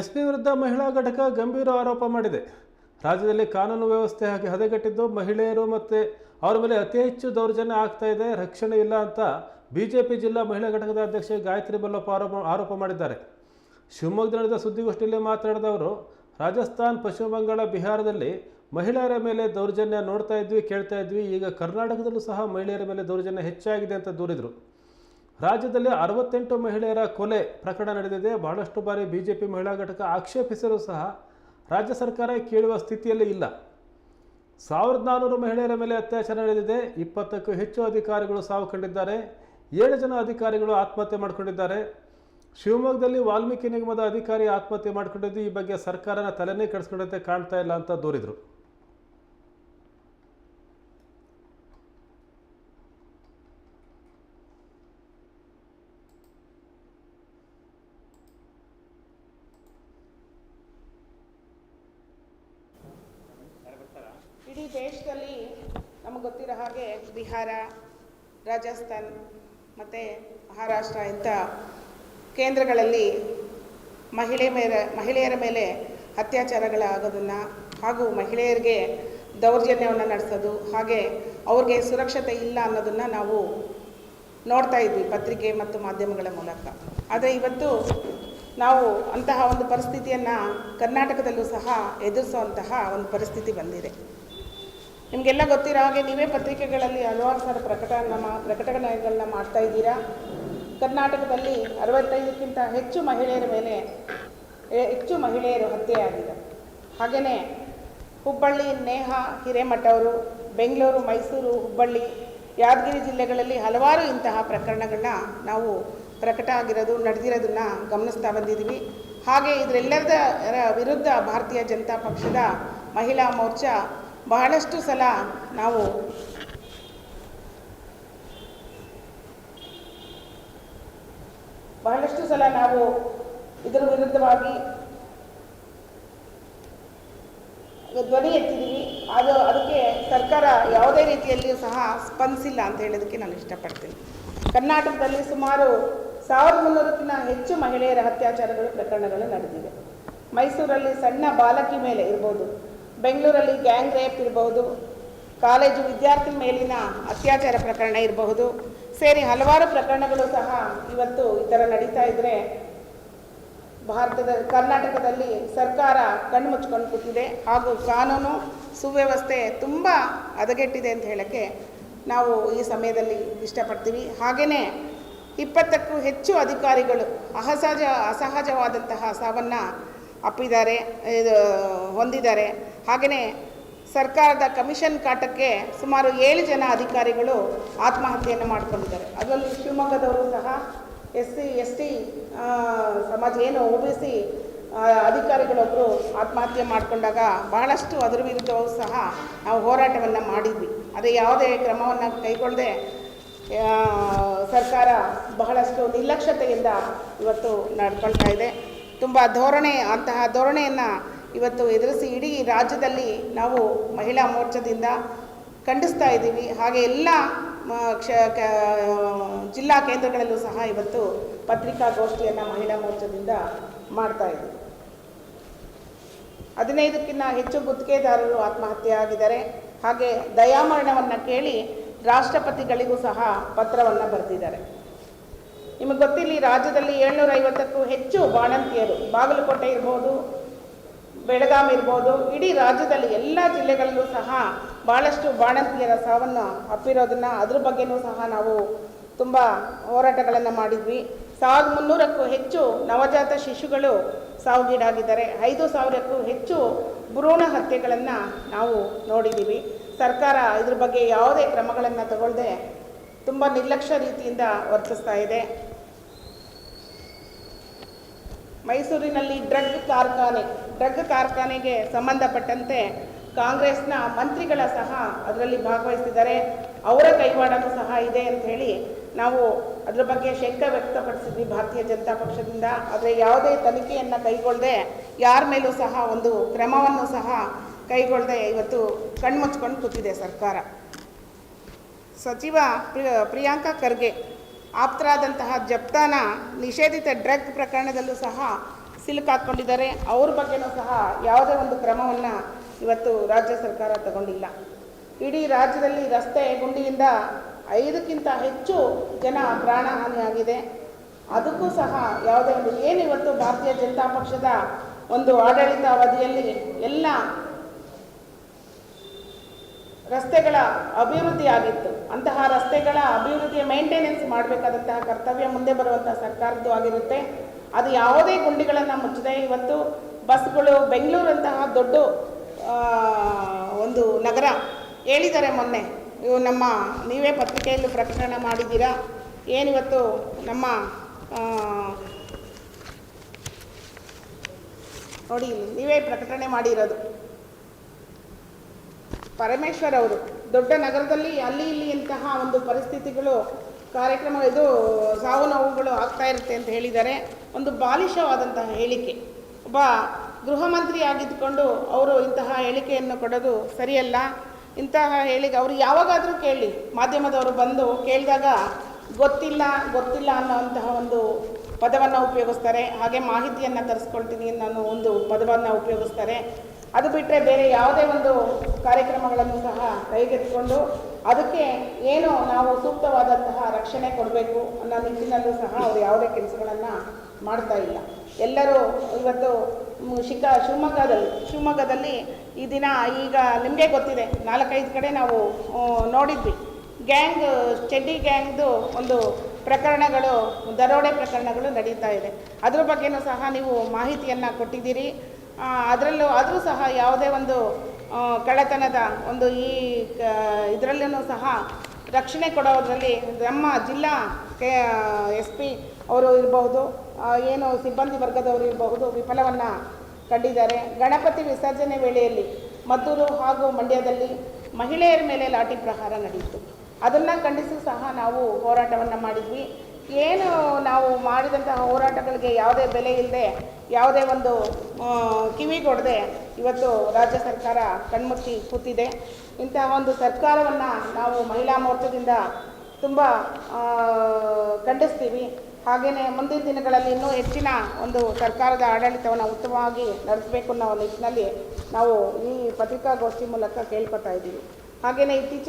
SP ವಿರುದ್ಧ ಮಹಿಳಾ ಘಟಕ ಗಂಭೀರ ಆರೋಪ ಮಾಡಿದೆ. ರಾಜ್ಯದಲ್ಲಿ ಕಾನೂನು ವ್ಯವಸ್ಥೆ ಹಾಗೆ ಹದಗೆಟ್ಟಿದ್ದು ಮಹಿಳೆಯರು ಮತ್ತು ಅವರ ಮೇಲೆ ಅತಿ ಹೆಚ್ಚು ದೌರ್ಜನ್ಯ ಆಗ್ತಾ ಇದೆ, ರಕ್ಷಣೆ ಇಲ್ಲ ಅಂತ ಬಿಜೆಪಿ ಜಿಲ್ಲಾ ಮಹಿಳಾ ಘಟಕದ ಅಧ್ಯಕ್ಷೆ ಗಾಯತ್ರಿ ಬಲ್ಲಪ್ಪ ಆರೋಪ ಆರೋಪ ಮಾಡಿದ್ದಾರೆ. ಶಿವಮೊಗ್ಗದಲ್ಲಿ ನಡೆದ ಸುದ್ದಿಗೋಷ್ಠಿಯಲ್ಲಿ ಮಾತನಾಡಿದ ಅವರು, ರಾಜಸ್ಥಾನ್, ಪಶ್ಚಿಮ ಬಂಗಾಳ, ಬಿಹಾರದಲ್ಲಿ ಮಹಿಳೆಯರ ಮೇಲೆ ದೌರ್ಜನ್ಯ ನೋಡ್ತಾ ಇದ್ವಿ, ಕೇಳ್ತಾ ಇದ್ವಿ, ಈಗ ಕರ್ನಾಟಕದಲ್ಲೂ ಸಹ ಮಹಿಳೆಯರ ಮೇಲೆ ದೌರ್ಜನ್ಯ ಹೆಚ್ಚಾಗಿದೆ ಅಂತ ದೂರಿದರು. ರಾಜ್ಯದಲ್ಲಿ ಅರವತ್ತೆಂಟು ಮಹಿಳೆಯರ ಕೊಲೆ ಪ್ರಕರಣ ನಡೆದಿದೆ. ಬಹಳಷ್ಟು ಬಾರಿ ಬಿಜೆಪಿ ಮಹಿಳಾ ಘಟಕ ಆಕ್ಷೇಪಿಸಲು ಸಹ ರಾಜ್ಯ ಸರ್ಕಾರ ಕೇಳುವ ಸ್ಥಿತಿಯಲ್ಲಿ ಇಲ್ಲ. ಸಾವಿರದ ನಾನ್ನೂರು ಮಹಿಳೆಯರ ಮೇಲೆ ಅತ್ಯಾಚಾರ ನಡೆದಿದೆ. ಇಪ್ಪತ್ತಕ್ಕೂ ಹೆಚ್ಚು ಅಧಿಕಾರಿಗಳು ಸಾವು ಕಂಡಿದ್ದಾರೆ. ಏಳು ಜನ ಅಧಿಕಾರಿಗಳು ಆತ್ಮಹತ್ಯೆ ಮಾಡಿಕೊಂಡಿದ್ದಾರೆ. ಶಿವಮೊಗ್ಗದಲ್ಲಿ ವಾಲ್ಮೀಕಿ ನಿಗಮದ ಅಧಿಕಾರಿ ಆತ್ಮಹತ್ಯೆ ಮಾಡಿಕೊಂಡಿದ್ದು ಈ ಬಗ್ಗೆ ಸರ್ಕಾರನ ತಲೆನೇ ಕೆಡಿಸ್ಕೊಂಡಂತೆ ಕಾಣ್ತಾ ಇಲ್ಲ ಅಂತ ದೂರಿದರು. ಇಡೀ ದೇಶದಲ್ಲಿ ನಮಗೆ ಗೊತ್ತಿರೋ ಹಾಗೆ ಬಿಹಾರ, ರಾಜಸ್ಥಾನ್ ಮತ್ತು ಮಹಾರಾಷ್ಟ್ರ ಇಂಥ ಕೇಂದ್ರಗಳಲ್ಲಿ ಮಹಿಳೆ ಮೇಲೆ, ಮಹಿಳೆಯರ ಮೇಲೆ ಅತ್ಯಾಚಾರಗಳಾಗೋದನ್ನು ಹಾಗೂ ಮಹಿಳೆಯರಿಗೆ ದೌರ್ಜನ್ಯವನ್ನು ನಡೆಸೋದು, ಹಾಗೆ ಅವ್ರಿಗೆ ಸುರಕ್ಷತೆ ಇಲ್ಲ ಅನ್ನೋದನ್ನು ನಾವು ನೋಡ್ತಾ ಇದ್ವಿ ಪತ್ರಿಕೆ ಮತ್ತು ಮಾಧ್ಯಮಗಳ ಮೂಲಕ. ಆದರೆ ಇವತ್ತು ನಾವು ಅಂತಹ ಒಂದು ಪರಿಸ್ಥಿತಿಯನ್ನು ಕರ್ನಾಟಕದಲ್ಲೂ ಸಹ ಎದುರಿಸುವಂತಹ ಒಂದು ಪರಿಸ್ಥಿತಿ ಬಂದಿದೆ. ನಿಮಗೆಲ್ಲ ಗೊತ್ತಿರೋ ಹಾಗೆ ನೀವೇ ಪತ್ರಿಕೆಗಳಲ್ಲಿ ಹಲವಾರು ಸಾರಿ ಪ್ರಕಟನ ಮಾ- ಪ್ರಕಟಣೆಗಳನ್ನ ಮಾಡ್ತಾ ಇದ್ದೀರಾ? ಕರ್ನಾಟಕದಲ್ಲಿ ಅರವತ್ತೈದಕ್ಕಿಂತ ಹೆಚ್ಚು ಮಹಿಳೆಯರ ಮೇಲೆ ಹೆಚ್ಚು ಮಹಿಳೆಯರು ಹತ್ಯೆಯಾಗಿದೆ ಹಾಗೆಯೇ ಹುಬ್ಬಳ್ಳಿ, ನೇಹ, ಹಿರೇಮಠ ಅವರು, ಬೆಂಗಳೂರು, ಮೈಸೂರು, ಹುಬ್ಬಳ್ಳಿ, ಯಾದಗಿರಿ ಜಿಲ್ಲೆಗಳಲ್ಲಿ ಹಲವಾರು ಇಂತಹ ಪ್ರಕರಣಗಳನ್ನ ನಾವು ಪ್ರಕಟ ಆಗಿರೋದು, ನಡೆದಿರೋದನ್ನ ಗಮನಿಸ್ತಾ ಬಂದಿದ್ದೀವಿ. ಹಾಗೆ ಇದರೆಲ್ಲದರ ವಿರುದ್ಧ ಭಾರತೀಯ ಜನತಾ ಪಕ್ಷದ ಮಹಿಳಾ ಮೋರ್ಚಾ ಬಹಳಷ್ಟು ಸಲ ನಾವು ಬಹಳಷ್ಟು ಸಲ ನಾವು ಇದರ ವಿರುದ್ಧವಾಗಿ ಧ್ವನಿ ಎತ್ತಿದ್ದೀವಿ. ಅದು ಅದಕ್ಕೆ ಸರ್ಕಾರ ಯಾವುದೇ ರೀತಿಯಲ್ಲಿಯೂ ಸಹ ಸ್ಪಂದಿಸಿಲ್ಲ ಅಂತ ಹೇಳೋದಕ್ಕೆ ನಾನು ಇಷ್ಟಪಡ್ತೀನಿ. ಕರ್ನಾಟಕದಲ್ಲಿ ಸುಮಾರು ಸಾವಿರದ ಮುನ್ನೂರಕ್ಕಿಂತ ಹೆಚ್ಚು ಮಹಿಳೆಯರ ಅತ್ಯಾಚಾರಗಳು, ಪ್ರಕರಣಗಳು ನಡೆದಿವೆ. ಮೈಸೂರಲ್ಲಿ ಸಣ್ಣ ಬಾಲಕಿ ಮೇಲೆ ಇರ್ಬೋದು. ಬೆಂಗಳೂರಲ್ಲಿ ಗ್ಯಾಂಗ್ ರೇಪ್ ಇರಬಹುದು, ಕಾಲೇಜು ವಿದ್ಯಾರ್ಥಿ ಮೇಲಿನ ಅತ್ಯಾಚಾರ ಪ್ರಕರಣ ಇರಬಹುದು, ಸೇರಿ ಹಲವಾರು ಪ್ರಕರಣಗಳು ಸಹ ಇವತ್ತು ಈ ಥರ ನಡೀತಾ ಇದ್ದರೆ ಭಾರತದ, ಕರ್ನಾಟಕದಲ್ಲಿ ಸರ್ಕಾರ ಕಣ್ಣು ಮುಚ್ಕೊಂಡು ಕೂತಿದೆ. ಹಾಗೂ ಕಾನೂನು ಸುವ್ಯವಸ್ಥೆ ತುಂಬ ಹದಗೆಟ್ಟಿದೆ ಅಂತ ಹೇಳೋಕ್ಕೆ ನಾವು ಈ ಸಮಯದಲ್ಲಿ ಇಷ್ಟಪಡ್ತೀವಿ. ಹಾಗೆಯೇ ಇಪ್ಪತ್ತಕ್ಕೂ ಹೆಚ್ಚು ಅಧಿಕಾರಿಗಳು ಅಸಹಜ, ಅಸಹಜವಾದಂತಹ ಸಾವನ್ನು ಅಪ್ಪಿದ್ದಾರೆ, ಇದು ಹೊಂದಿದ್ದಾರೆ. ಹಾಗೆಯೇ ಸರ್ಕಾರದ ಕಮಿಷನ್ ಕಾಟಕ್ಕೆ ಸುಮಾರು ಏಳು ಜನ ಅಧಿಕಾರಿಗಳು ಆತ್ಮಹತ್ಯೆಯನ್ನು ಮಾಡಿಕೊಂಡಿದ್ದಾರೆ. ಅದರಲ್ಲಿ ಶಿವಮೊಗ್ಗದವರು ಸಹ ಎಸ್ ಸಿ, ಎಸ್ ಟಿ ಸಮಾಜ ಏನು ಒ ಬಿ ಸಿ ಅಧಿಕಾರಿಗಳೊಬ್ಬರು ಆತ್ಮಹತ್ಯೆ ಮಾಡಿಕೊಂಡಾಗ ಬಹಳಷ್ಟು ಅದರ ವಿರುದ್ಧವೂ ಸಹ ನಾವು ಹೋರಾಟವನ್ನು ಮಾಡಿದ್ವಿ. ಅದೇ ಯಾವುದೇ ಕ್ರಮವನ್ನು ಕೈಗೊಳ್ಳದೆ ಸರ್ಕಾರ ಬಹಳಷ್ಟು ನಿರ್ಲಕ್ಷ್ಯತೆಯಿಂದ ಇವತ್ತು ನಡ್ಕೊಳ್ತಾ ಇದೆ. ತುಂಬ ಧೋರಣೆ, ಅಂತಹ ಧೋರಣೆಯನ್ನು ಇವತ್ತು ಎದುರಿಸಿ ಇಡೀ ರಾಜ್ಯದಲ್ಲಿ ನಾವು ಮಹಿಳಾ ಮೋರ್ಚಾದಿಂದ ಖಂಡಿಸ್ತಾ ಇದ್ದೀವಿ. ಹಾಗೆ ಎಲ್ಲ ಕ್ಷ ಜಿಲ್ಲಾ ಕೇಂದ್ರಗಳಲ್ಲೂ ಸಹ ಇವತ್ತು ಪತ್ರಿಕಾಗೋಷ್ಠಿಯನ್ನು ಮಹಿಳಾ ಮೋರ್ಚಾದಿಂದ ಮಾಡ್ತಾ ಇದ್ದೀವಿ ಹದಿನೈದಕ್ಕಿಂತ ಹೆಚ್ಚು ಗುತ್ತಿಗೆದಾರರು ಆತ್ಮಹತ್ಯೆ ಆಗಿದ್ದಾರೆ ಹಾಗೆ ದಯಾಮರಣವನ್ನು ಕೇಳಿ ರಾಷ್ಟ್ರಪತಿಗಳಿಗೂ ಸಹ ಪತ್ರವನ್ನು ಬರೆದಿದ್ದಾರೆ. ನಿಮಗೆ ಗೊತ್ತಿಲ್ಲ ರಾಜ್ಯದಲ್ಲಿ ಏಳ್ನೂರ ಐವತ್ತಕ್ಕೂ ಹೆಚ್ಚು ಬಾಣಂತಿಯರು. ಬಾಗಲಕೋಟೆ ಇರ್ಬೋದು, ಬೆಳಗಾಂ ಇರ್ಬೋದು, ಇಡೀ ರಾಜ್ಯದಲ್ಲಿ ಎಲ್ಲ ಜಿಲ್ಲೆಗಳಲ್ಲೂ ಸಹ ಭಾಳಷ್ಟು ಬಾಣಂತಿಯರ ಸಾವನ್ನು ಅಪ್ಪಿರೋದನ್ನು ಅದ್ರ ಬಗ್ಗೆನೂ ಸಹ ನಾವು ತುಂಬ ಹೋರಾಟಗಳನ್ನು ಮಾಡಿದ್ವಿ. ಸಾವಿರದ ಮುನ್ನೂರಕ್ಕೂ ಹೆಚ್ಚು ನವಜಾತ ಶಿಶುಗಳು ಸಾವುಗೀಡಾಗಿದ್ದಾರೆ. ಐದು ಸಾವಿರಕ್ಕೂ ಹೆಚ್ಚು ಭ್ರೂಣ ಹತ್ಯೆಗಳನ್ನು ನಾವು ನೋಡಿದ್ದೀವಿ. ಸರ್ಕಾರ ಇದ್ರ ಬಗ್ಗೆ ಯಾವುದೇ ಕ್ರಮಗಳನ್ನು ತಗೊಳ್ಳದೆ ತುಂಬ ನಿರ್ಲಕ್ಷ್ಯ ರೀತಿಯಿಂದ ವರ್ತಿಸ್ತಾ ಇದೆ. ಮೈಸೂರಿನಲ್ಲಿ ಡ್ರಗ್ ಕಾರ್ಖಾನೆ, ಡ್ರಗ್ ಕಾರ್ಖಾನೆಗೆ ಸಂಬಂಧಪಟ್ಟಂತೆ ಕಾಂಗ್ರೆಸ್ನ ಮಂತ್ರಿಗಳ ಸಹ ಅದರಲ್ಲಿ ಭಾಗವಹಿಸಿದ್ದಾರೆ. ಅವರ ಕೈವಾಡನೂ ಸಹ ಇದೆ ಅಂತ ಹೇಳಿ ನಾವು ಅದರ ಬಗ್ಗೆ ಶಂಕ ವ್ಯಕ್ತಪಡಿಸಿದ್ವಿ ಭಾರತೀಯ ಜನತಾ ಪಕ್ಷದಿಂದ. ಆದರೆ ಯಾವುದೇ ತನಿಖೆಯನ್ನು ಕೈಗೊಳ್ಳದೆ ಯಾರ ಮೇಲೂ ಸಹ ಒಂದು ಕ್ರಮವನ್ನು ಸಹ ಕೈಗೊಳ್ಳದೆ ಇವತ್ತು ಕಣ್ಮುಚ್ಕೊಂಡು ಕೂತಿದೆ ಸರ್ಕಾರ. ಸಚಿವ ಪ್ರಿಯ- ಪ್ರಿಯಾಂಕಾ ಖರ್ಗೆ. ಆಪ್ತರಾದಂತಹ ಜಪ್ತಾನ ನಿಷೇಧಿತ ಡ್ರಗ್ ಪ್ರಕರಣದಲ್ಲೂ ಸಹ ಸಿಲುಕಾಕೊಂಡಿದ್ದಾರೆ ಅವ್ರ ಬಗ್ಗೆನೂ ಸಹ ಯಾವುದೇ ಒಂದು ಕ್ರಮವನ್ನು ಇವತ್ತು ರಾಜ್ಯ ಸರ್ಕಾರ ತಗೊಂಡಿಲ್ಲ. ಇಡೀ ರಾಜ್ಯದಲ್ಲಿ ರಸ್ತೆ ಗುಂಡಿಯಿಂದ ಐದಕ್ಕಿಂತ ಹೆಚ್ಚು ಜನ ಪ್ರಾಣಹಾನಿಯಾಗಿದೆ ಅದಕ್ಕೂ ಸಹ ಯಾವುದೇ ಒಂದು ಏನು ಇವತ್ತು ಭಾರತೀಯ ಜನತಾ ಪಕ್ಷದ ಒಂದು ಆಡಳಿತ ಅವಧಿಯಲ್ಲಿ ಎಲ್ಲ ರಸ್ತೆಗಳ ಅಭಿವೃದ್ಧಿ ಆಗಿತ್ತು ಅಂತಹ ರಸ್ತೆಗಳ ಅಭಿವೃದ್ಧಿಯ ಮೇಂಟೆನೆನ್ಸ್ ಮಾಡಬೇಕಾದಂತಹ ಕರ್ತವ್ಯ ಮುಂದೆ ಬರುವಂತಹ ಸರ್ಕಾರದ್ದು ಆಗಿರುತ್ತೆ. ಅದು ಯಾವುದೇ ಗುಂಡಿಗಳನ್ನು ಮುಚ್ಚದೆ. ಇವತ್ತು ಬಸ್ಗಳು ಬೆಂಗಳೂರಂತಹ ದೊಡ್ಡ ಒಂದು ನಗರ ಹೇಳಿದ್ದಾರೆ ಮೊನ್ನೆ. ಇವು ನಮ್ಮ, ನೀವೇ ಪತ್ರಿಕೆಯಲ್ಲಿ ಪ್ರಕಟಣೆ ಮಾಡಿದ್ದೀರಾ? ಏನಿವತ್ತು ನಮ್ಮ ನೋಡಿ ನೀವೇ ಪ್ರಕಟಣೆ ಮಾಡಿರೋದು. ಪರಮೇಶ್ವರ್ ಅವರು. ದೊಡ್ಡ ನಗರದಲ್ಲಿ ಅಲ್ಲಿ ಇಲ್ಲಿ ಇಂತಹ ಒಂದು ಪರಿಸ್ಥಿತಿಗಳು, ಕಾರ್ಯಕ್ರಮ ಇದು ಸಾವು ನೋವುಗಳು ಆಗ್ತಾ ಇರುತ್ತೆ ಅಂತ ಹೇಳಿದ್ದಾರೆ. ಒಂದು ಬಾಲಿಶವಾದಂತಹ ಹೇಳಿಕೆ. ಒಬ್ಬ ಗೃಹ ಮಂತ್ರಿ ಆಗಿದ್ದುಕೊಂಡು ಅವರು ಇಂತಹ ಹೇಳಿಕೆಯನ್ನು ಕೊಡೋದು ಸರಿಯಲ್ಲ. ಇಂತಹ ಹೇಳಿಕೆ ಅವರು ಯಾವಾಗಾದರೂ ಕೇಳಿ. ಮಾಧ್ಯಮದವರು ಬಂದು ಕೇಳಿದಾಗ ಗೊತ್ತಿಲ್ಲ ಗೊತ್ತಿಲ್ಲ ಅನ್ನೋವಂತಹ ಒಂದು ಪದವನ್ನು ಉಪಯೋಗಿಸ್ತಾರೆ. ಹಾಗೆ ಮಾಹಿತಿಯನ್ನು ತರಿಸ್ಕೊಳ್ತೀನಿ ನಾನು ಒಂದು ಪದವನ್ನು ಉಪಯೋಗಿಸ್ತಾರೆ. ಅದು ಬಿಟ್ಟರೆ ಬೇರೆ ಯಾವುದೇ ಒಂದು ಕಾರ್ಯಕ್ರಮಗಳನ್ನು ಸಹ ಕೈಗೆತ್ತಿಕೊಂಡು ಅದಕ್ಕೆ ಏನು ನಾವು ಸೂಕ್ತವಾದಂತಹ ರಕ್ಷಣೆ ಕೊಡಬೇಕು ಅನ್ನೋ ನಿಟ್ಟಿನಲ್ಲೂ ಸಹ ಅವರು ಯಾವುದೇ ಕೆಲಸಗಳನ್ನು ಮಾಡ್ತಾ ಇಲ್ಲ. ಎಲ್ಲರೂ ಇವತ್ತು ಶಿಕ, ಶಿವಮೊಗ್ಗದಲ್ಲಿ ಶಿವಮೊಗ್ಗದಲ್ಲಿ ಈ ದಿನ ಈಗ ನಿಮಗೆ ಗೊತ್ತಿದೆ, ನಾಲ್ಕೈದು ಕಡೆ ನಾವು ನೋಡಿದ್ವಿ. ಗ್ಯಾಂಗ್, ಚಡ್ಡಿ ಗ್ಯಾಂಗ್ದು ಒಂದು ಪ್ರಕರಣಗಳು, ದರೋಡೆ ಪ್ರಕರಣಗಳು ನಡೀತಾ ಇದೆ. ಅದ್ರ ಬಗ್ಗೆನೂ ಸಹ ನೀವು ಮಾಹಿತಿಯನ್ನು ಕೊಟ್ಟಿದ್ದೀರಿ. ಅದರಲ್ಲೂ ಆದರೂ ಸಹ ಯಾವುದೇ ಒಂದು ಕಳೆತನದ ಒಂದು ಈ ಕ ಇದರಲ್ಲೂ ಸಹ ರಕ್ಷಣೆ ಕೊಡೋದರಲ್ಲಿ ನಮ್ಮ ಜಿಲ್ಲಾ ಕೆ ಎಸ್ ಪಿ ಅವರು ಇರಬಹುದು ಏನು ಸಿಬ್ಬಂದಿ ವರ್ಗದವರು ಇರಬಹುದು ವಿಫಲವನ್ನು ಕಂಡಿದ್ದಾರೆ. ಗಣಪತಿ ವಿಸರ್ಜನೆ ವೇಳೆಯಲ್ಲಿ ಮದ್ದೂರು ಹಾಗೂ ಮಂಡ್ಯದಲ್ಲಿ ಮಹಿಳೆಯರ ಮೇಲೆ ಲಾಠಿ ಪ್ರಹಾರ ನಡೆಯಿತು. ಅದನ್ನು ಖಂಡಿಸಿ ಸಹ ನಾವು ಹೋರಾಟವನ್ನು ಮಾಡಿದ್ವಿ. ಏನು ನಾವು ಮಾಡಿದಂತಹ ಹೋರಾಟಗಳಿಗೆ ಯಾವುದೇ ಬೆಲೆ ಇಲ್ಲದೆ, ಯಾವುದೇ ಒಂದು ಕಿವಿ ಕೊಡದೆ ಇವತ್ತು ರಾಜ್ಯ ಸರ್ಕಾರ ಕಣ್ಮುಚ್ಚಿ ಕೂತಿದೆ. ಇಂತಹ ಒಂದು ಸರ್ಕಾರವನ್ನು ನಾವು ಮಹಿಳಾ ಮೋರ್ಚಾದಿಂದ ತುಂಬ ಖಂಡಿಸ್ತೀವಿ. ಹಾಗೆಯೇ ಮುಂದಿನ ದಿನಗಳಲ್ಲಿ ಇನ್ನೂ ಹೆಚ್ಚಿನ ಒಂದು ಸರ್ಕಾರದ ಆಡಳಿತವನ್ನು ಉತ್ತಮವಾಗಿ ನಡೆಸಬೇಕು ಅನ್ನೋ ನಿಟ್ಟಿನಲ್ಲಿ ನಾವು ಈ ಪತ್ರಿಕಾಗೋಷ್ಠಿ ಮೂಲಕ ಕೇಳ್ಕೊತಾ ಇದ್ದೀವಿ. ಹಾಗೆಯೇ ಇತ್ತೀಚೆಗೆ